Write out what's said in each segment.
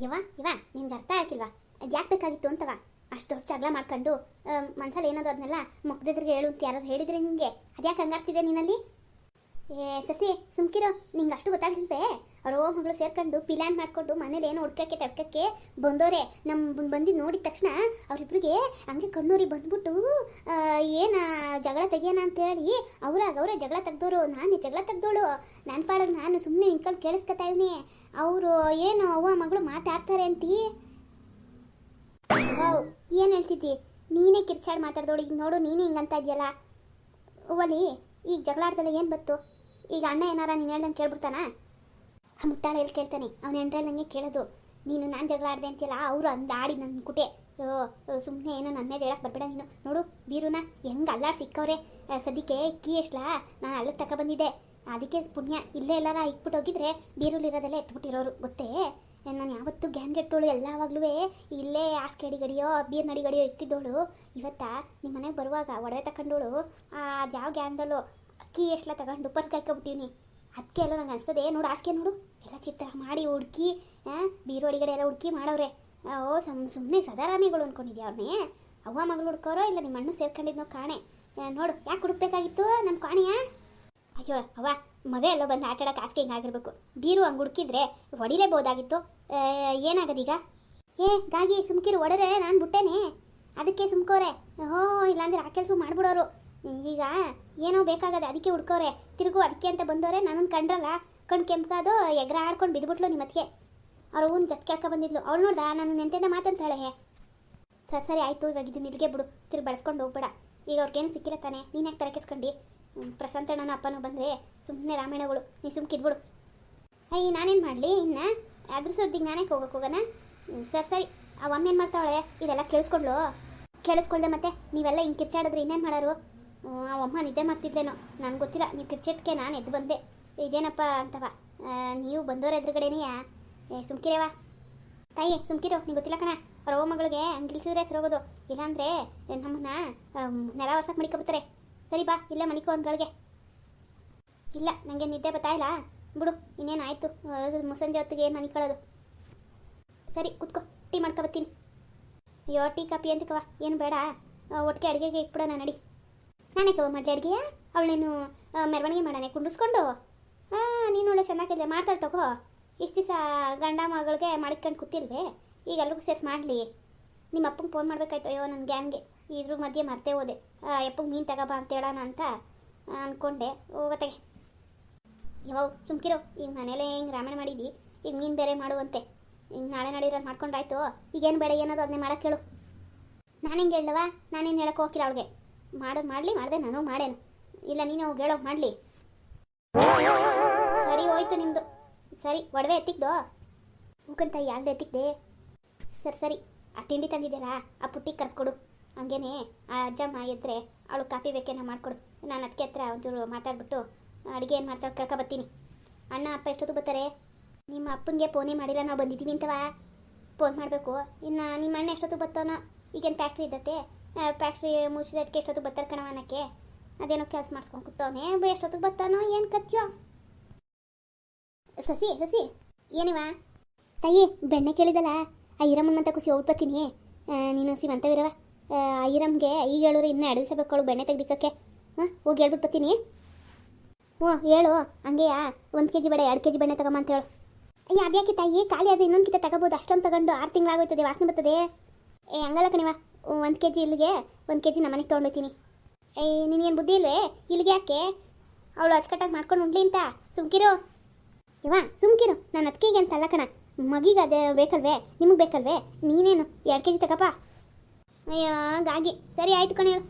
ಯವ ಯವ ನಿನ್ಗೆ ಅರ್ಥ ಆಗಿಲ್ವಾ ಅದು ಯಾಕೆ ಬೇಕಾಗಿತ್ತು ಅಂತವ? ಅಷ್ಟು ದೊಡ್ಡ ಜಗಳ ಮಾಡ್ಕೊಂಡು ಮನ್ಸಲ್ಲಿ ಏನದು ಅದನ್ನೆಲ್ಲ ಮುಗ್ದಿದ್ರಿಗೆ ಹೇಳು ಅಂತ ಯಾರು ಹೇಳಿದ್ರೆ ನಿಮಗೆ ಅದ್ಯಾಕೆ ಹಂಗಾಗ್ತಿದೆ ನೀನಲ್ಲಿ? ಏ, ಸಸಿ, ಸುಮ್ಕಿರೋ. ನಿಂಗೆ ಅಷ್ಟು ಗೊತ್ತಾಗ್ಲಿಲ್ವೇ? ಅವರೋ ಮಗಳು ಸೇರ್ಕೊಂಡು ಪಿಲಾನ್ ಮಾಡಿಕೊಂಡು ಮನೇಲಿ ಏನು ಹುಡ್ಕಕ್ಕೆ, ತಡ್ಕಕ್ಕೆ ಬಂದೋರೆ. ನಮ್ಮ ಬಂದು ನೋಡಿದ ತಕ್ಷಣ ಅವರಿಬ್ರಿಗೆ ಹಂಗೆ ಕಣ್ಣೂರಿ ಬಂದ್ಬಿಟ್ಟು ಏನು ಜಗಳ ತೆಗಿಯೋಣ ಅಂತೇಳಿ ಅವ್ರಾಗ ಅವರೇ ಜಗಳ ತೆಗ್ದೋರು, ನಾನೇ ಜಗಳ ತೆಗ್ದೋಳು. ನಾನು ಪಾಡೋದು ನಾನು ಸುಮ್ಮನೆ ನಿಂತ್ಕೊಂಡು ಕೇಳಿಸ್ಕೊತಾ ಇವ್ನಿ. ಅವರು ಏನು ಅವ್ವ ಮಗಳು ಮಾತಾಡ್ತಾರೆ ಅಂತೀ? ಓ ಏನು ಹೇಳ್ತಿದ್ದಿ? ನೀನೇ ಕಿರ್ಚಾಡ್ ಮಾತಾಡ್ದೋಳು. ಈಗ ನೋಡು, ನೀನೇ ಹಿಂಗಂತ ಇದೆಯಲ್ಲ. ಒಲಿ, ಈಗ ಜಗಳ ಆಡ್ದಲ್ಲ ಏನು ಬತ್ತು? ಈಗ ಅಣ್ಣ ಏನಾರ ನೀನು ಹೇಳ್ದಂಗೆ ಕೇಳ್ಬಿಡ್ತಾನ? ಆ ಮುಟ್ಟಾಳ ಎಲ್ಲಿ ಕೇಳ್ತಾನೆ? ಅವ್ನು ಹೇಳ್ದಂಗೆ ಕೇಳೋದು. ನೀನು ನಾನು ಜಗಳ ಆಡ್ದೆ ಅಂತೀಯಲ್ಲ, ಅವರು ಅಂದ ಆಡಿ ನನ್ನ ಕುಟೆ. ಸುಮ್ಮನೆ ಏನೋ ನನ್ನ ಮೇಲೆ ಹೇಳಕ್ಕೆ ಬರಬೇಡ ನೀನು. ನೋಡು, ಬೀರುನ ಹೆಂಗೆ ಅಲ್ಲಾಡ್ ಸಿಕ್ಕವ್ರೆ. ಸದ್ಯಕ್ಕೆ ಕೀ ಎಷ್ಟಲಾ ನಾನು ಅಲ್ಲಿಗೆ ತಕ ಬಂದಿದ್ದೆ. ಅದಕ್ಕೆ ಪುಣ್ಯ ಇಲ್ಲೇ ಎಲ್ಲಾರ ಇಕ್ಬಿಟ್ಟು ಹೋಗಿದ್ರೆ ಬೀರುಲಿರೋದೆಲ್ಲ ಎತ್ಬಿಟ್ಟಿರೋರು. ಗೊತ್ತೇ? ನಾನು ಯಾವತ್ತೂ ಗ್ಯಾನ್ ಗೆಟ್ಟೋಳು ಎಲ್ಲವಾಗ್ಲೂ ಇಲ್ಲೇ ಹಾಸಿಗೆ ಅಡಿಗಡಿಯೋ ಬೀರ್ ನಡಿಗಡಿಯೋ ಇತ್ತಿದ್ದೋಳು. ಇವತ್ತ ನಿಮ್ಮ ಮನೆಗೆ ಬರುವಾಗ ಒಡವೆ ತಕೊಂಡೋಳು. ಅದು ಯಾವ ಗ್ಯಾನ್ದಲ್ಲೋ ಅಕ್ಕಿ ಎಷ್ಟೆಲ್ಲ ತಗೊಂಡು ಪರ್ಸ್ಗೆ ಹಾಕೊಬಿಟ್ಟಿವ್ನಿ ಅದಕ್ಕೆ ಎಲ್ಲ ನಂಗೆ ಅನ್ಸದೆ ನೋಡು ಆಸ್ಕೆ ನೋಡು. ಎಲ್ಲ ಚಿತ್ರ ಮಾಡಿ ಹುಡುಕಿ ಬೀರು ಅಡಿಗಡೆ ಎಲ್ಲ ಹುಡುಕಿ ಮಾಡವ್ರೆ. ಓ, ಸಮ್ ಸುಮ್ಮನೆ ಸದಾರಾಮಿಗಳು ಅನ್ಕೊಂಡಿದ್ಯಾ ಅವ್ರನ್ನೇ ಅವ್ವ ಮಗಳು ಹುಡ್ಕೋರೋ ಇಲ್ಲ ನಿಮ್ಮ ಅಣ್ಣ ಸೇರ್ಕೊಂಡಿದ್ನೋ ಕಾಣೆ? ನೋಡು, ಯಾಕೆ ಹುಡುಕ್ಬೇಕಾಗಿತ್ತು ನಮ್ಮ ಕಾಣೆಯ? ಅಯ್ಯೋ, ಅವ್ವ, ಮಗ ಎಲ್ಲ ಬಂದು ಆಟ ಆಡೋಕೆ ಹಾಸಿಗೆ ಹಿಂಗಾಗಿರ್ಬೇಕು ಬೀರು ಹಂಗೆ ಹುಡುಕಿದ್ರೆ ಹೊಡಿಲೇಬೋದಾಗಿತ್ತು. ಏನಾಗದೀಗ? ಏ, ಗಾಗಿ, ಸುಮ್ಕಿರು ಹೊಡೆರೆ ನಾನು ಬಿಟ್ಟೇನೆ. ಅದಕ್ಕೆ ಸುಮ್ಕೋರೆ. ಓ, ಇಲ್ಲಾಂದ್ರೆ ಆ ಕೆಲಸ ಮಾಡ್ಬಿಡೋರು. ಈಗ ಏನೋ ಬೇಕಾಗದೆ ಅದಕ್ಕೆ ಹುಡ್ಕೋರೆ. ತಿರುಗು ಅದಕ್ಕೆ ಅಂತ ಬಂದವ್ರೆ ನನ್ನನ್ನು ಕಂಡ್ರಲ್ಲ? ಕಣ್ ಕೆಂಪ್ಕಾದು ಎಗ್ರ ಆಡ್ಕೊಂಡು ಬಿದ್ಬಿಟ್ಲು ನಿಮ್ಮ ಅತ್ತಿಗೆ ಅವ್ರು ಹೂನ್ ಜತ್ ಕೇಳ್ಕೊ ಬಂದಿದ್ಲು. ಅವಳು ನೋಡ್ದ ನನ್ನ ನೆಂತೆಂದ ಮಾತಂತಾಳೆ. ಸರಿ ಸರಿ, ಆಯಿತು, ಇವಾಗ ಇದನ್ನ ಇಲ್ಲಿಗೆ ಬಿಡು. ತಿರ್ ಬಳಸ್ಕೊಂಡು ಹೋಗ್ಬೇಡ. ಈಗ ಅವ್ರಿಗೇನು ಸಿಕ್ಕಿಲ್ಲ ತಾನೆ. ನೀನು ಯಾಕೆ ತಲೆ ಕೆಸ್ಕೊಂಡು? ಪ್ರಶಾಂತ ಅಣ್ಣನ ಅಪ್ಪನೂ ಬಂದರೆ ಸುಮ್ಮನೆ ರಾಮಾಯಣಗಳು ನೀ ಸುಮ್ಕಿದ್ಬಿಡು ಅಯ್ಯ ನಾನೇನು ಮಾಡಲಿ ಇನ್ನು? ಅದ್ರ ಸುದ್ದಿಗೆ ನಾನೇ ಹೋಗಕ್ಕೆ ಹೋಗೋಣ? ಸರ್, ಸರಿ. ಆ ಏನು ಮಾಡ್ತಾವಳೆ? ಇದೆಲ್ಲ ಕೇಳಿಸ್ಕೊಂಡ್ಲು? ಕೇಳಿಸ್ಕೊಳ್ದೆ ಮತ್ತೆ? ನೀವೆಲ್ಲ ಹಿಂಗೆ ಕಿರ್ಚಾಡಿದ್ರೆ ಇನ್ನೇನು ಮಾಡೋರು? ಅಮ್ಮ ನಿದ್ದೆ ಮಾಡ್ತಿದ್ದೇನೋ ನನಗೆ ಗೊತ್ತಿಲ್ಲ, ನೀವು ಕ್ರಿಚೆಟ್ಗೆ ನಾನು ಎದ್ದು ಬಂದೆ. ಇದೇನಪ್ಪ ಅಂತವ. ನೀವು ಬಂದೋರ ಏ, ಸುಮ್ಕಿರೇವಾ? ತಾಯಿ, ಸುಮ್ಕಿರೋ, ನಿಂಗೆ ಗೊತ್ತಿಲ್ಲ ಕಣ? ಅವ್ರ ಮಗಳಿಗೆ ಇಳಿಸಿದ್ರೆ ಸರೋಗೋದು. ಇಲ್ಲಾಂದರೆ ನಮ್ಮನ್ನ ನೆಲ ವರ್ಷಕ್ಕೆ ಮಡಿಕೊಬಿಡ್ತಾರೆ ಸರಿ ಬಾ, ಇಲ್ಲೇ ಮನಿಕೋ ಒಂದ್ಗಳಿಗೆ ಇಲ್ಲ ನನಗೆ ನಿದ್ದೆ ಇಲ್ಲ. ಬಿಡು, ಇನ್ನೇನು ಆಯಿತು? ಮುಸಂಜೆ ಹೊತ್ತಿಗೆ ಏನು ಮನಿಕೊಳ್ಳೋದು ಸರಿ, ಕುತ್ಕೋ, ಟೀ ಮಾಡ್ಕೊಬತ್ತೀನಿ ಅಯ್ಯೋ, ಟೀ ಕಾಪಿ ಅಂತಕವ ಏನು ಬೇಡ. ಒಟ್ಟಿಗೆ ಅಡುಗೆಗೆ ಇಟ್ಬಿಡೋಣ, ನಡಿ. ನಾನೇ ಕವ ಮಾಡಲಿ ಅಡುಗೆ ಅವಳೇನು ಮೆರವಣಿಗೆ ಮಾಡಾನೆ ಕುಂಡಿಸ್ಕೊಂಡು ನೀನು ಒಳ್ಳೆ ಚೆನ್ನಾಗಿದೆ ಮಾಡ್ತಾಳೆ ತಗೋ. ಇಷ್ಟು ದಿವಸ ಗಂಡ ಮಗಳಿಗೆ ಮಾಡಿಕೊಂಡು ಕೂತಿಲ್ವೇ? ಈಗ ಎಲ್ರಿಗೂ ಸೇರಿಸಿ ಮಾಡಲಿ. ನಿಮ್ಮ ಅಪ್ಪಂಗೆ ಫೋನ್ ಮಾಡ್ಬೇಕಾಯ್ತು. ಅಯ್ಯೋ ನನ್ನ ಗ್ಯಾನ್ಗೆ ಇದ್ರ ಮಧ್ಯೆ ಮರ್ತೇ ಹೋದೆ. ಅಪ್ಪಂಗೆ ಮೀನು ತಗೋಬಾ ಅಂತ ಹೇಳೋಣ ಅಂತ ಅಂದ್ಕೊಂಡೆ ಹೋಗತ್ತಾಗೆ ಯಾವ ಸುಮ್ಕಿರೋ. ಈಗ ಮನೇಲೇ ಹಿಂಗೆ ರಾಮಾಯಣ ಮಾಡಿದ್ದಿ. ಈಗ ಮೀನು ಬೇರೆ ಮಾಡುವಂತೆ. ಹಿಂಗೆ ನಾಳೆ ನಡೀರಲ್ಲಿ ಮಾಡ್ಕೊಂಡ್ರಾಯ್ತು. ಈಗೇನು ಬೇಡ, ಏನದು ಅದನ್ನೇ ಮಾಡೋಕ್ಕೆ ಹೇಳು. ನಾನು ಹಿಂಗೆ ಹೇಳವಾ ನಾನೇನು ಹೇಳಕ್ಕೆ ಹೋಗಿಲ್ಲ ಅವಳಿಗೆ. ಮಾಡೋದು ಮಾಡಲಿ, ಮಾಡಿದೆ, ನಾನು ಮಾಡೇನು ಇಲ್ಲ, ನೀನು ಹೇಳೋ ಮಾಡಲಿ. ಸರಿ ಹೋಯ್ತು ನಿಮ್ಮದು ಸರಿ, ಒಡವೆ ಎತ್ತಿಕ್ದೋ. ಹೂಕಂತ ಆಗದೆ ಎತ್ತಿಕ್ದೆ. ಸರಿ ಸರಿ. ಆ ತಿಂಡಿ ತಂದಿದ್ದೀರ ಆ ಪುಟ್ಟಿಗೆ ಕರೆಸ್ಕೊಡು ಹಂಗೇನೆ ಆ ಅಜ್ಜಮ್ಮ ಎದ್ರೆ ಅವಳು ಕಾಪಿ ಬೇಕೇನ ಮಾಡಿಕೊಡು. ನಾನು ಅದಕ್ಕೆ ಹತ್ರ ಒಂಚೂರು ಮಾತಾಡ್ಬಿಟ್ಟು ಅಡುಗೆ ಏನು ಮಾಡ್ತಾಳೆ ಕಳ್ಕೊಬತ್ತೀನಿ ಅಣ್ಣ, ಅಪ್ಪ ಎಷ್ಟೊತ್ತು ಬರ್ತಾರೆ? ನಿಮ್ಮ ಅಪ್ಪನಿಗೆ ಫೋನೇ ಮಾಡಿಲ್ಲ, ನಾವು ಬಂದಿದ್ದೀವಿ ಅಂತವಾ? ಫೋನ್ ಮಾಡಬೇಕು. ಇನ್ನು ನಿಮ್ಮ ಅಣ್ಣ ಎಷ್ಟೊತ್ತು ಬರ್ತಾನೋ ಈಗೇನು ಫ್ಯಾಕ್ಟ್ರಿ ಇದ್ದತ್ತೆ ಫ್ಯಾಕ್ಟ್ರಿ ಮುಚ್ಚಿದಕ್ಕೆ ಎಷ್ಟೊತ್ತಿಗೆ ಬತ್ತಾರೆ ಕಣವನಕ್ಕೆ ಅದೇನೋ ಕೆಲಸ ಮಾಡಿಸ್ಕೊಂಡು ಕೂತವನೇ. ಎಷ್ಟೊತ್ತಿಗೆ ಬತ್ತಾನೋ ಏನು ಕತ್ಯೋ? ಸಸಿ ಸಸಿ ಏನಿವ ತಾಯಿ, ಬೆಣ್ಣೆ ಕೇಳಿದಲ್ಲ? ಆ ಅಂತ ಕುಸಿ ಹೋಗ್ಬತ್ತೀನಿ ನೀನು ಸೀಮಂತವಿರವ ಆ ಈರಮ್ಗೆ ಈಗ ಹೇಳೋರು ಇನ್ನೂ ಎರಡು ದಿವಸ ಬೇಕು ಬೆಣ್ಣೆ ತೆಗ್ದಿಕ್ಕಕ್ಕೆ. ಹಾಂ ಹೋಗಿ ಹೇಳ್ಬಿಟ್ಟು ಬರ್ತೀನಿ. ಹ್ಞೂ, ಹೇಳು. ಹಂಗೆಯಾ ಒಂದು ಕೆ ಜಿ ಬೇಡ, ಎರಡು ಕೆ ಜಿ ಬೆಣ್ಣೆ ತಗೊಂಬ ಅಂತ ಹೇಳು ಅಯ್ಯ, ಅದ್ಯಾಕೆ ತಾಯಿ? ಖಾಲಿ ಅದು ಇನ್ನೊಂದು ಕಿತ್ತ ತಗೋಬೋದು. ಅಷ್ಟೊಂದು ತಗೊಂಡು ಆರು ತಿಂಗಳಾಗೋಯ್ತದೆ, ವಾಸನೆ ಬರ್ತದೆ. ಏ, ಹಂಗಲ್ಲ ಕಣಿವ ಒಂದು ಕೆ ಜಿ ಇಲ್ಲಿಗೆ, ಒಂದು ಕೆ ಜಿ ನಮ್ಮನೆಗೆ ತೊಗೊಂಡೋಗ್ತೀನಿ ಏಯ್ ನಿನಗೇನು ಬುದ್ಧಿ ಇಲ್ವೇ? ಇಲ್ಲಿಗೆ ಯಾಕೆ? ಅವಳು ಅಚ್ಚುಕಟ್ಟಾಗಿ ಮಾಡ್ಕೊಂಡು ಉಂಡ್ಲಿ ಅಂತ. ಸುಮ್ಕಿರು. ಇವ ಸುಮ್ಕಿರು. ನಾನು ಅದಕ್ಕಿಗೆ ಅಂತ ಅಲ್ಲ ಕಣ. ಮಗಿಗೆ ಅದೇ ಬೇಕಲ್ವೇ? ನಿಮಗೆ ಬೇಕಲ್ವೇ? ನೀನೇನು? ಎರಡು ಕೆ ಜಿ ತಗಪ್ಪ. ಅಯ್ಯೋ ಗಾಗಿ ಸರಿ, ಆಯ್ತು ಕಣ ಹೇಳು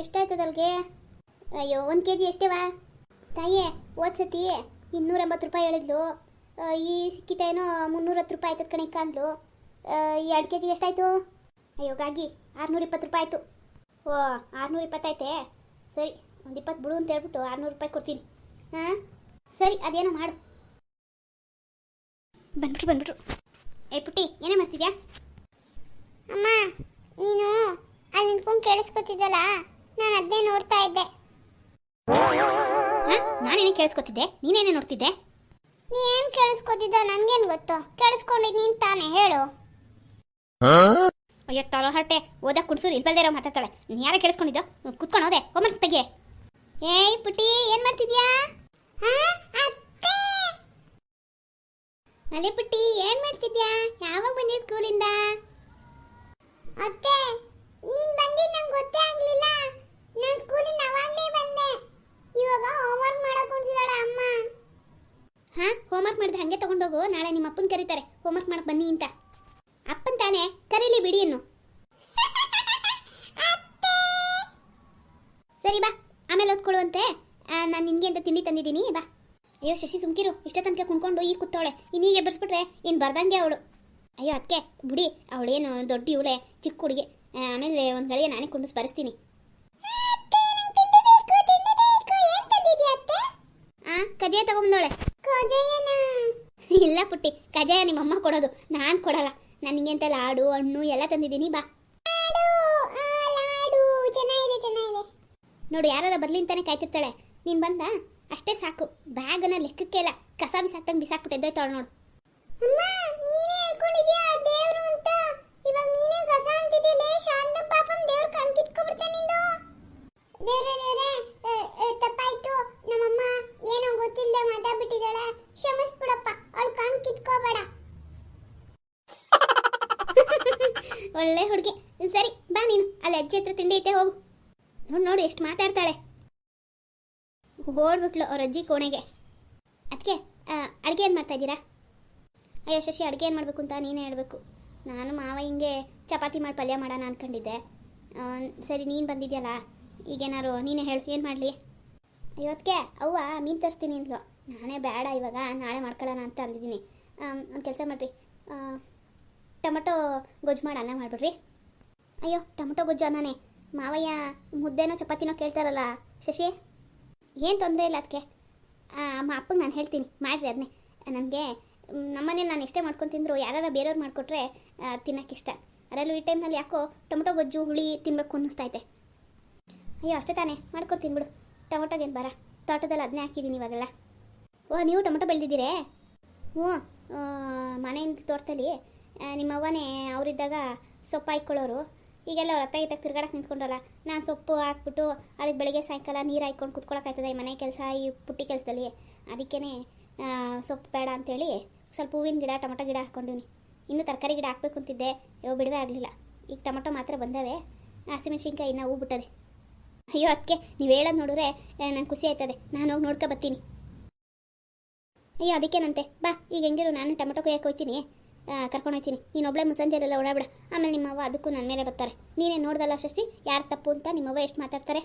ಎಷ್ಟಾಯ್ತದಲ್ಗೆ ಅಯ್ಯೋ, ಒಂದು ಕೆ ಜಿ ಎಷ್ಟೇವಾ ತಾಯಿಯೇ ಓದ್ಸತಿ ಸತಿ ಇನ್ನೂರ ಎಂಬತ್ತು ರೂಪಾಯಿ ಹೇಳಿದ್ಲು. ಈ ಸಿಕ್ಕಿತೇನೋ ಮುನ್ನೂರ ಹತ್ತು ರೂಪಾಯಿ ಆಯ್ತದ ಕಣಕ್ಕ ಈ ಎರಡು ಕೆ ಜಿ ಎಷ್ಟಾಯ್ತು? ಗಾಗಿ ಆರುನೂರ ಇಪ್ಪತ್ತು ರೂಪಾಯಿ ಆಯಿತು. ಓ ಆರುನೂರ ಇಪ್ಪತ್ತೈತೆ ಸರಿ ಒಂದು ಇಪ್ಪತ್ತು ಬಿಡು ಅಂತ ಹೇಳ್ಬಿಟ್ಟು ಆರುನೂರು ರೂಪಾಯಿ ಕೊಡ್ತೀನಿ. ಹಾಂ? ಸರಿ ಅದೇನೋ ಮಾಡು. ಬಂದ್ಬಿಟ್ರು ಬಂದ್ಬಿಟ್ರು. ಏ ಪುಟ್ಟಿ ಏನೇ ಮಾಡ್ತಿದ್ಯಾ? ಅಮ್ಮ ನೀನು ಅಲ್ಲಿ ನಿಂತ್ಕೊಂಡು ಕೇಳಿಸ್ಕೊತಿದ್ದಲ್ಲ? ನಾನು ಅದನ್ನೇ ನೋಡ್ತಾ ಇದ್ದೆ. ಹಾಂ? ನಾನೇನೇ ಕೇಳಿಸ್ಕೊತಿದ್ದೆ? ನೀನೇನೇ ನೋಡ್ತಿದ್ದೆ? ನೀ ಏನು ಕೇಳಿಸ್ಕೊ ಕೇಳಿಸ್ಕೊತಿದ್ದ? ನನ್ಗೇನು ಗೊತ್ತು? ಕೇಳಿಸ್ಕೊಂಡಿದ್ ನೀನ್ ತಾನೇ ಹೇಳು. ಅಯ್ಯೋ ತರೋ ಹೊರಟೆ ಓದ ಕುಡ್ಸೂರು ಇಲ್ಬಲ್ದೇ ಇರೋ ಮಾತಾಡ್ತಾಳೆ. ನೀನು ಯಾರ ಕೇಳಿಸ್ಕೊಂಡಿದ್ದೋ? ಕುತ್ಕೊಂಡು ಹೋದೆ ಒಮ್ಮೆ ತೆಗೆ ಏಯ್ ಪುಟಿ ಏನು ಮಾಡ್ತಿದ್ಯಾ? ಹಾ, ಅತ್ತೆ! ಅಲೆ ಪುಟ್ಟಿ ಏನು ಮಾಡ್ತಿದ್ಯಾ? ಯಾವಾಗ ಬಂದಿ ಸ್ಕೂಲಿಂದ? ಅತ್ತೆ ನೀನ್ ಬಂದಿ ನಂಗೆ ಗೊತ್ತೇ ಆಗ್ಲಿಲ್ಲ. ನಾನು ಸ್ಕೂಲಿಂದ ಅವಾಗ್ಲೇ ಬಂದೆ. ಇವಾಗ ಹೋಮ್ವರ್ಕ್ ಮಾಡಕ್ ಕುಂತಿದ್ದಾಳೆ ಅಮ್ಮ. ಹಾ ಹೋಮ್ವರ್ಕ್ ಮಾಡಿದ್ರೆ ಹಂಗೆ ತಗೊಂಡೋಗು. ನಾಳೆ ನಿಮ್ಮ ಅಪ್ಪನ ಕರೀತಾರೆ. ಹೋಮ್ವರ್ಕ್ ಮಾಡಕ್ ಬನ್ನಿ ಅಂತ. ಅಪ್ಪನ್ ತಾನೇ ಕರೀಲಿ ಬಿಡಿಯನ್ನು ಸರಿ ಬಾ ಆಮೇಲೆ ಓದ್ಕೊಳ್ಳುವಂತೆ. ನಾನು ನಿನ್ಗೆ ಅಂತ ತಿಂಡಿ ತಂದಿದ್ದೀನಿ ಬಾ. ಅಯ್ಯೋ ಶಶಿ ಸುಮ್ಕಿರು ಇಷ್ಟ ತನಕ ಕುಣ್ಕೊಂಡು ಈಗ ಕೂತವಳೆ. ಇನ್ನೀಗ ಎಬ್ಬರಿಸ್ಬಿಟ್ರೆ ಇನ್ನು ಬರ್ದಂಗೆ ಅವಳು. ಅಯ್ಯೋ ಅದಕ್ಕೆ ಬಿಡಿ ಅವಳೇನು ದೊಡ್ಡ ಇವಳೆ ಚಿಕ್ಕ ಹುಡುಗಿ. ಆಮೇಲೆ ಒಂದು ಗಳಿಗೆ ನಾನೇ ಕುಂಡಿಸ್ ಸ್ಪರಿಸ್ತೀನಿ? ಆ ಕಜಾಯ ತಗೊಂಬಂದವಳೆ? ಇಲ್ಲ ಪುಟ್ಟಿ ಕಜಾಯ ನಿಮ್ಮಮ್ಮ ಕೊಡೋದು ನಾನು ಕೊಡಲ್ಲ. ನನಗೆ ಅಂತ ಲಾಡು ಹಣ್ಣು ಎಲ್ಲ ತಂದಿದ್ದೀನಿ, ಬಾ. ನೋಡು ಯಾರು ಬರ್ಲಿ ಅಂತಾನೆ ಕಾಯ್ತಿರ್ತಾಳೆ. ನೀನು ಬಂದ? ಅಷ್ಟೇ ಸಾಕು. ಬ್ಯಾಗನ್ನ ಲೆಕ್ಕಕ್ಕೆ ಇಲ್ಲ. ಕಸ ಬಿಸಾಕ್ತಂಗೆ ಬಿಸಾಕ್ಬಿಟ್ಟು ಎದ್ದೋಯ್ತಾಳೆ ನೋಡು. ನಮ್ಮಮ್ಮ ಏನೋ ಗೊತ್ತಿಲ್ಲದೆ ಮಾತಾಡ್ಬಿಟ್ಟಿದ್ದಾಳೆ. ಕ್ಷಮಿಸ್ಬಿಡಪ್ಪ. ಅವಳು ಕಣ್ ಕಿತ್ಕೋಬೇಡ. ಒಳ್ಳೆ ಹುಡುಗಿ. ಸರಿ ಬಾ ನೀನು. ಅಲ್ಲಿ ಅಜ್ಜಿ ಹತ್ರ ತಿಂಡಿ ಐತೆ ಹೋಗು. ನೋಡಿ ನೋಡು ಎಷ್ಟು ಮಾತಾಡ್ತಾಳೆ. ಓಡ್ಬಿಟ್ಲು ಅವ್ರ ಅಜ್ಜಿ ಕೋಣೆಗೆ. ಅದಕ್ಕೆ ಅಡುಗೆ ಏನು ಮಾಡ್ತಾ ಇದ್ದೀರಾ? ಅಯ್ಯೋ ಶಶಿ ಅಡುಗೆ ಏನು ಮಾಡಬೇಕು ಅಂತ ನೀನೇ ಹೇಳಬೇಕು. ನಾನು ಮಾವ ಹಿಂಗೆ ಚಪಾತಿ ಮಾಡಿ ಪಲ್ಯ ಮಾಡೋಣ ಅನ್ಕೊಂಡಿದ್ದೆ. ಆ, ಸರಿ ನೀನು ಬಂದಿದ್ಯಲ್ಲ? ಈಗೇನಾರು ನೀನೇ ಹೇಳು ಏನು ಮಾಡಲಿ? ಇವತ್ತಿಗೆ ಅವ್ವ ಮೀನು ತರಿಸ್ತೀನಿ ಅಂದ್ಲು. ನಾನೇ ಬೇಡ ಇವಾಗ ನಾಳೆ ಮಾಡ್ಕೊಳ್ಳೋಣ ಅಂತ ಅಂದಿದ್ದೀನಿ. ಒಂದು ಕೆಲಸ ಮಾಡಿರಿ. ಟೊಮಟೊ ಗೊಜ್ಜು ಮಾಡಿ ಅನ್ನ ಮಾಡ್ಬಿಡ್ರಿ. ಅಯ್ಯೋ, ಟೊಮೊಟೊ ಗೊಜ್ಜು ಅನ್ನನೇ. ಮಾವಯ್ಯ ಮುದ್ದೆನೋ ಚಪಾತಿನೋ ಕೇಳ್ತಾರಲ್ಲ, ಶಶಿ? ಏನು ತೊಂದರೆ ಇಲ್ಲ ಅದಕ್ಕೆ ಅಮ್ಮ, ಅಪ್ಪಗೆ ನಾನು ಹೇಳ್ತೀನಿ, ಮಾಡಿರಿ ಅದನ್ನೇ ನನಗೆ ನಮ್ಮನೇಲಿ ನಾನು ಎಷ್ಟೇ ಮಾಡ್ಕೊಂಡು ತಿಂದರು ಯಾರು ಬೇರೆಯವ್ರು ಮಾಡಿಕೊಟ್ರೆ ತಿನ್ನೋಕ್ಕಿಷ್ಟ ಅದರಲ್ಲೂ ಈ ಟೈಮ್ನಲ್ಲಿ ಯಾಕೋ ಟೊಮೊಟೊ ಗೊಜ್ಜು, ಹುಳಿ ತಿನ್ನಬೇಕು ಅನ್ನಿಸ್ತೈತೆ ಅಯ್ಯೋ, ಅಷ್ಟೇ ತಾನೇ, ಮಾಡ್ಕೊಡ್ತೀನಿ ಬಿಡು. ಟೊಮಟೊಗೇನು ಬರ, ತೋಟದಲ್ಲಿ ಅದನ್ನೇ ಹಾಕಿದ್ದೀನಿ ಇವಾಗೆಲ್ಲ. ಓ, ನೀವು ಟೊಮೊಟೊ ಬೆಳೆದಿದ್ದೀರೇ? ಹ್ಞೂ ಮನೆಯಿಂದ ತೋಟದಲ್ಲಿ ಆ, ನಿಮ್ಮ ಅವ್ವನೇ ಅವರಿದ್ದಾಗ ಸೊಪ್ಪು ಹಾಕ್ಕೊಳ್ಳೋರು ಈಗೆಲ್ಲ ಅವ್ರ ಅತ್ತ ಇತ್ತ ತಿರ್ಗಾಡಕ್ಕೆ ನಿಂತ್ಕೊಂಡ್ರಲ್ಲ ನಾನು ಸೊಪ್ಪು ಹಾಕ್ಬಿಟ್ಟು ಅದಕ್ಕೆ ಬೆಳಗ್ಗೆ ಸಾಯಂಕಾಲ ನೀರು ಹಾಕ್ಕೊಂಡು ಕುತ್ಕೊಳಕ್ಕಾಯ್ತದೆ ಈ ಮನೆ ಕೆಲಸ ಈ ಪುಟ್ಟಿ ಕೆಲಸದಲ್ಲಿ. ಅದಕ್ಕೇ ಸೊಪ್ಪು ಬೇಡ ಅಂತೇಳಿ ಸ್ವಲ್ಪ ಹೂವಿನ ಗಿಡ ಟೊಮಟೊ ಗಿಡ ಹಾಕ್ಕೊಂಡಿವ್ನಿ ಇನ್ನೂ ತರಕಾರಿ ಗಿಡ ಹಾಕ್ಬೇಕು ಅಂತಿದ್ದೆ ಯಾವ ಬಿಡುವೆ ಆಗಲಿಲ್ಲ. ಈಗ ಟೊಮಟೊ ಮಾತ್ರ ಬಂದವೆ ಹಸಿಮೆಣ್ಸಿನ್ಕಾಯಿ ಇನ್ನೂ ಹೂ ಬಿಟ್ಟದೆ ಅಯ್ಯೋ ಅದಕ್ಕೆ ನೀವು ಹೇಳೋದು ನೋಡಿದ್ರೆ ನಂಗೆ ಖುಷಿ ಆಯ್ತದೆ. ನಾನು ಹೋಗಿ ನೋಡ್ಕೊ ಬರ್ತೀನಿ ಅಯ್ಯೋ ಅದಕ್ಕೇನಂತೆ ಬಾ ಈಗ ಹೆಂಗಿರು ನಾನು ಟೊಮೆಟೊ ಕೊಯ್ಯಕ್ಕೆ ಹೋಗ್ತೀನಿ ಕರ್ಕೊಂಡು ಹೋಗ್ತೀನಿ ನೀನು ಒಬ್ಬಳೆ ಮುಸಂಜೆಲೆಲ್ಲ ಓಡಾಡ್ಬಿಡ. ಆಮೇಲೆ ನಿಮ್ಮವ್ವ ಅದಕ್ಕೂ ನನ್ನ ಮೇಲೆ ಬರ್ತಾರೆ. ನೀನೇ ನೋಡ್ದಲ್ಲ ಶಶಿ? ಯಾರು ತಪ್ಪು ಅಂತ ನಿಮ್ಮವ್ವ ಎಷ್ಟು ಮಾತಾಡ್ತಾರೆ?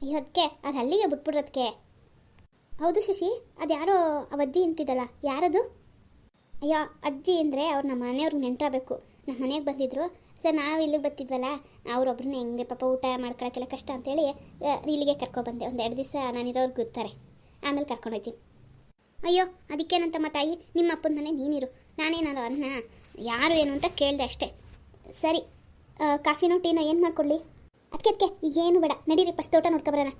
ಅಯ್ಯೋ ಅದಕ್ಕೆ ಅದು ಅಲ್ಲಿಗೆ ಬಿಟ್ಬಿಡೋದಕ್ಕೆ ಹೌದು ಶಶಿ ಅದು ಯಾರೋ ಅವಜ್ಜಿ ಅಂತಿದ್ದಲ್ಲ ಯಾರದು? ಅಯ್ಯೋ, ಅಜ್ಜಿ ಅಂದರೆ ಅವ್ರು ನಮ್ಮ ಮನೆಯವ್ರಿಗೆ ನೆಂಟ್ರಾಗಬೇಕು. ನಮ್ಮ ಮನೆಗೆ ಬಂದಿದ್ರು. ಸರ್, ನಾವು ಇಲ್ಲಿಗೆ ಬರ್ತಿದ್ವಲ್ಲ. ಅವ್ರೊಬ್ರನ್ನ ಹೆಂಗೆ ಪಾಪ ಊಟ ಮಾಡ್ಕೊಳಕ್ಕೆಲ್ಲ ಕಷ್ಟ ಅಂತೇಳಿ ಇಲ್ಲಿಗೆ ಕರ್ಕೊಬಂದೆ ಒಂದು ಎರಡು ದಿವಸ ನಾನಿರೋರ್ಗೆ ಗೊತ್ತಾರೆ ಆಮೇಲೆ ಕರ್ಕೊಂಡು ಹೋಗ್ತೀನಿ ಅಯ್ಯೋ ಅದಕ್ಕೇನಂತಮ್ಮ ತಾಯಿ ನಿಮ್ಮ ಅಪ್ಪನ ಮನೆ ನೀನಿರು. ನಾನೇನಾರು ಅದನ್ನ ಯಾರು ಏನು ಅಂತ ಕೇಳಿದೆ ಅಷ್ಟೇ. ಸರಿ ಕಾಫಿನೋ ಟೀನೋ ಏನು ಮಾಡ್ಕೊಳ್ಳಿ ಅದಕ್ಕೆ ಅದಕ್ಕೆ ಈಗೇನು ಬೇಡ. ನಡೀರಿ, ಫಸ್ಟ್ ತೋಟ ನೋಡ್ಕೊಬರೋಣ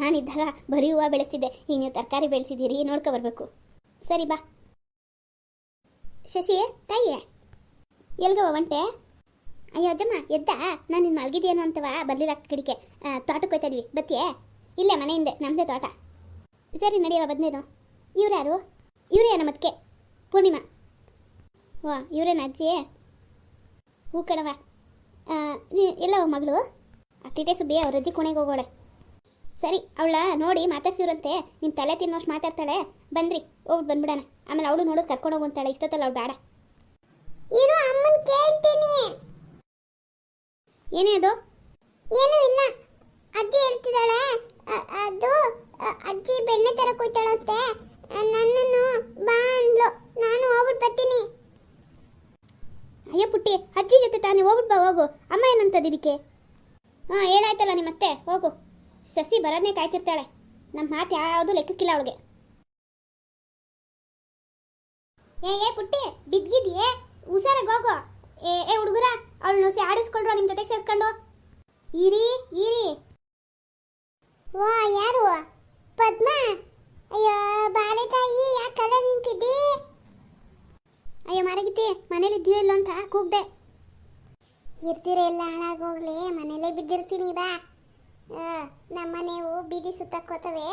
ನಾನಿದ್ದಾಗ ಬರೀ ಹೂವು ಬೆಳೆಸ್ತಿದ್ದೆ. ಈಗ ನೀವು ತರಕಾರಿ ಬೆಳೆಸಿದ್ದೀರಿ ನೋಡ್ಕೊಬರ್ಬೇಕು ಸರಿ, ಬಾ. ಶಶಿ ತಾಯಿಯೇ? ಎಲ್ಗವ ಒಂಟೆ? ಅಯ್ಯೋ, ಅಜ್ಜಮ್ಮ, ಎದ್ದ? ನಾನು ನಿನ್ನ ಮಲಗಿದ್ಯೇನೋ ಅಂತವ ಬರ್ಲಿಲ್ಲ ಕಡಿಕೆ ತೋಟಕ್ಕೆ ಹೋಯ್ತಾ ಇದ್ವಿ. ಬತ್ತಿಯೇ? ಇಲ್ಲೇ, ಮನೆಯಿಂದೆ ನಮ್ಮದೇ ತೋಟ. ಸರಿ ನಡೆಯವ ಬದ್ನೇನು ಇವ್ರ್ಯಾರು? ಇವರೇ ನಮ್ಮದಕ್ಕೆ ಪೂರ್ಣಿಮಾ. ವಾ ಇವರೇನ ಅಜ್ಜಿ? ಹೂ ಕಣವ ಎಲ್ಲವ ಮಗಳು? ಅತ್ತಿಟೆ ಸುಬ್ಬಿ ಅವ್ರ ಅಜ್ಜಿ ಕೊನೆಗೆ ಹೋಗೋಳೆ. ಸರಿ ಅವಳ ನೋಡಿ ಮಾತಾಡ್ಸಿವ್ರಂತೆ. ನಿಮ್ಮ ತಲೆ ತಿನ್ನೋಷ್ಟು ಮಾತಾಡ್ತಾಳೆ. ಬಂದ್ರಿ ಹೋಗ್ಬಿಟ್ಟು ಬಂದ್ಬಿಡೋಣ. ಆಮೇಲೆ ಅವಳು ನೋಡೋದು ಕರ್ಕೊಂಡು ಹೋಗಂತಾಳೆ ಇಷ್ಟೊತ್ತಲ್ಲ ಅವಳು ಬೇಡ. ಇರು ಅಮ್ಮನ್ ಕೇಳ್ತೀನಿ. ಏನೇ ಅದು? ಏನೂ ಇಲ್ಲ. ಅಜ್ಜಿ ಹೇಳ್ತಿದ್ದಾಳೆ. ಅದು ಅಜ್ಜಿ ಬೆಣ್ಣೆ ತರ ಕೂತಾಳಂತೆ ನನ್ನನ್ನು ಬಾ ಅಂದ್ಲು ನಾನು ಹೋಗ್ಬಿಟ್ಟು ಬರ್ತೀನಿ ಅಯ್ಯೋ ಪುಟ್ಟಿ ಅಜ್ಜಿ ಜೊತೆ ತಾನೇ ಹೋಗ್ಬಿಟ್ಟು ಬಾ, ಹೋಗು. ಅಮ್ಮ ಏನಂತದ್ದು ಇದಕ್ಕೆ? ಹಾಂ ಹೇಳಾಯ್ತಲ್ಲ ನಿಮ್ಮ ಅತ್ತೆ ಹೋಗು. ಸಸಿ ಬರೋದನ್ನೇ ಕಾಯ್ತಿರ್ತಾಳೆ. ನಮ್ಮ ಮಾತು ಯಾವುದು ಲೆಕ್ಕಕ್ಕಿಲ್ಲ ಅವಳಿಗೆ. ಏ ಏ, ಪುಟ್ಟಿ ಬಿದ್ಗಿದ್ಯೆ ಹುಷಾರಾಗಿ ಹೋಗು. ಏ ಏ, ಹುಡುಗರ, ಅವಳು ನೋಸಿ ಆಡಿಸ್ಕೊಂಡ್ರು ನಿಮ್ಮ ಜೊತೆಗೆ ಸೇರ್ಕೊಂಡು. ಇರಿ ಇರಿ ವಾ ಯಾರು? ಪದ್ಮ? ಅಯ್ಯೋ ಬಾಳೆ ತಾಯಿ ಕಲೆ ನಿಂತಿದ್ದಿ? ಅಯ್ಯೋ ಮನೇಲಿ ಇದೆಯೋ ಇಲ್ಲೋ ಅಂತ ಕೂಗ್ದೆ. ಇರ್ತೀರ ಎಲ್ಲ ಹಾಳಾಗೋಗ್ಲಿ ಮನೇಲೇ ಬಿದ್ದಿರ್ತೀನಿ, ಬಾ. ನಮ್ಮನೆವು ಬೀದಿ ಸುತ್ತಕ್ಕೋತವೆ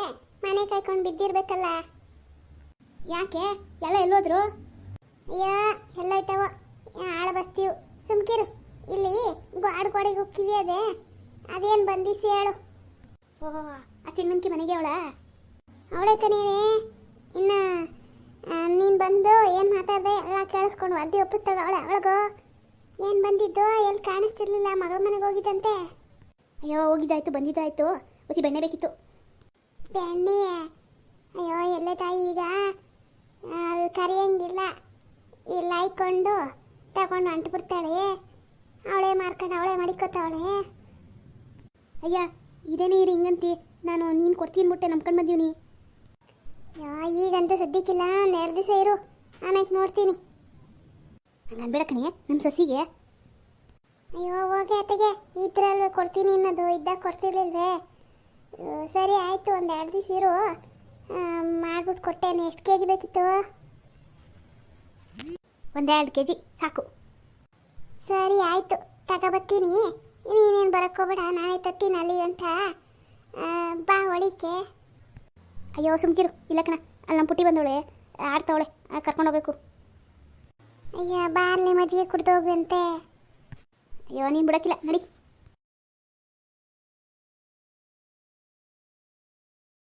ಮನೆ ಕಾಯ್ಕೊಂಡು ಬಿದ್ದಿರ್ಬೇಕಲ್ಲ. ಯಾಕೆ? ಎಲ್ಲ ಎಲ್ಲೋದ್ರು? ಅಯ್ಯೋ, ಎಲ್ಲ ಆಯ್ತವ. ಆಳ ಬಸ್ತೀವ್. ಸುಮ್ಕಿರು. ಇಲ್ಲಿ ಗಾಡ್ ಗೋಡೆಗೆ ಕಿವಿ ಅದೇ. ಅದೇನು ಬಂದಿಸಿ ಹೇಳು. ಓಹೋ, ಆ ಚಿನ್ನಂಕಿ ಮನೆಗೆ ಅವಳ? ಅವಳೆ ಕಣೇನೆ ಇನ್ನ ನೀನು ಬಂದು ಏನು ಮಾತಾಡ್ದೆ ಎಲ್ಲ ಕೇಳಿಸ್ಕೊಂಡು ಅರ್ಧಿ ಒಪ್ಪಿಸ್ತಾಳೆ ಅವಳೆ, ಅವಳಗೋ. ಏನು ಬಂದಿದ್ದು ಎಲ್ಲಿ ಕಾಣಿಸ್ತಿರ್ಲಿಲ್ಲ, ಮಗಳ ಮನೆಗೆ ಹೋಗಿದ್ದಂತೆ. ಅಯ್ಯೋ, ಹೋಗಿದ್ದಾಯ್ತು, ಬಂದಿದ್ದಾಯ್ತು. ಹೊಸಿ ಬೆಣ್ಣೆ ಬೇಕಿತ್ತು. ಬೆಣ್ಣೆ? ಅಯ್ಯೋ, ಎಲ್ಲ ತಾಯಿ ಈಗ ಕರೆಯಂಗಿಲ್ಲ. ಇಲ್ಲ ಹಾಯ್ಕೊಂಡು ತಗೊಂಡು ಅಂಟು ಬಿಡ್ತಾಳೆ. ಅವಳೇ ಮಾರ್ಕೊಂಡು ಅವಳೇ ಮಡಿಕೋತಾವಳೆ ಅಯ್ಯ ಇದೇನೇ ಇರಿ ಹಿಂಗಂತಿ. ನಾನು ನೀನು ಕೊಡ್ತೀನಿ ಬಿಟ್ಟೆ, ನಂಬ್ಕೊಂಡು ಬಂದೀವಿ ಅಯ್ಯೋ, ಈಗಂತೂ ಸದ್ಯಕ್ಕಿಲ್ಲ. ಒಂದು ಎರಡು ದಿವಸ ಇರು. ಆಮೇಲೆ ನೋಡ್ತೀನಿ. ಹಂಗನ್ಬೇಡ ಕಣಿ ನಮ್ಮ ಸಸಿಗೆ. ಅಯ್ಯೋ, ಹೋಗಿ ಅತ್ತಗೆ ಇದ್ರಲ್ವೇ ಕೊಡ್ತೀನಿ ಅನ್ನೋದು, ಇದ್ದಾಗ ಕೊಡ್ತಿರ್ಲಿಲ್ವೇ? ಸರಿ ಆಯಿತು ಒಂದು ಎರಡು ದಿವಸ ಇರು. ಮಾಡ್ಬಿಟ್ಟು ಕೊಟ್ಟೇನೆ, ಎಷ್ಟು ಕೆ ಜಿ ಬೇಕಿತ್ತು? ಒಂದೆರಡು ಕೆ ಜಿ ಸಾಕು. ಸರಿ ಆಯಿತು, ತಗೋಬತ್ತೀನಿ. ನೀನೇನು ಬರೋಕ್ಕೋಬೇಡ ನಾನೇ ತತ್ತೀನಿ ಅಲ್ಲಿ ಅಂತ. ಬಾ ಹೊಡಿಕೆ. ಅಯ್ಯೋ, ಸುಮ್ಕಿರು, ಇಲ್ಲ ಕಣ, ಅಲ್ಲಿ ನಮ್ಮ ಪುಟ್ಟಿ ಬಂದವಳೆ, ಆಡ್ತಾವಳೆ ಕರ್ಕೊಂಡು ಹೋಗ್ಬೇಕು. ಅಯ್ಯ ಬಾ ಅಲ್ಲಿ ಮಜ್ಜಿಗೆ ಕುಡ್ದೋಗ್ರಂತೆ ಅಯ್ಯೋ ನೀನು ಬಿಡಕ್ಕಿಲ್ಲ ನಡಿ.